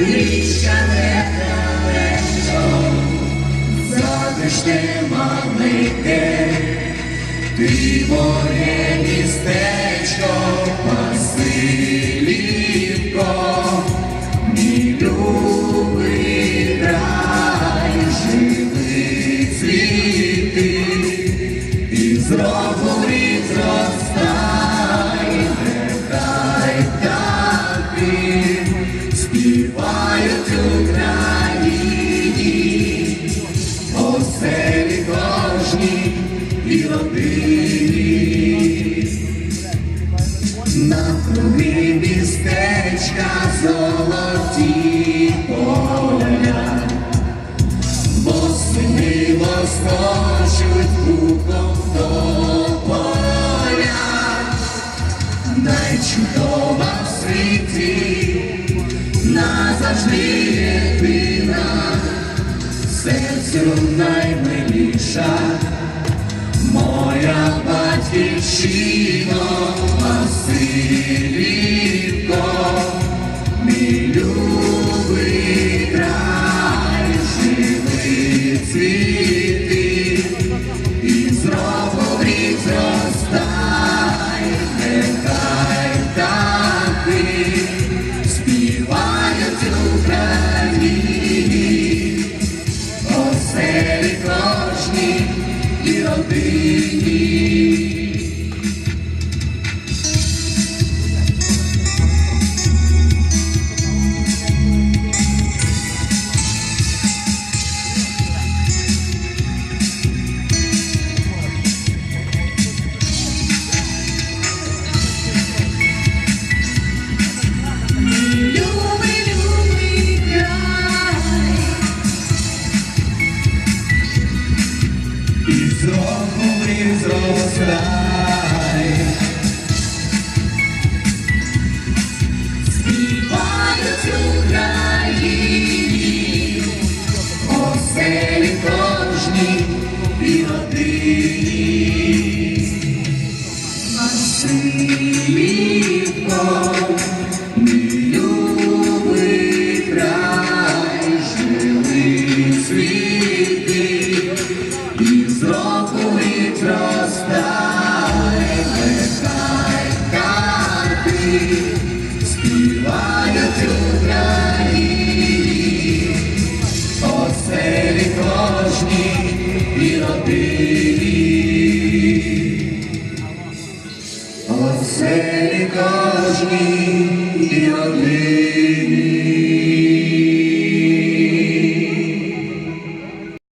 ще недалеко, затишне маленьке, ти моє містечко, Василівко, мій любий край, живий цвіти, і знову рік співають Україні, оселі кожній і родині. на Навкруги містечка золоті поля, бо сини лоскочуть купом до назавжди єдина, серцю наймиліша. Моя батьківщина, Василівко, мій любий край, живий цвіти, і рік зростай, нехай і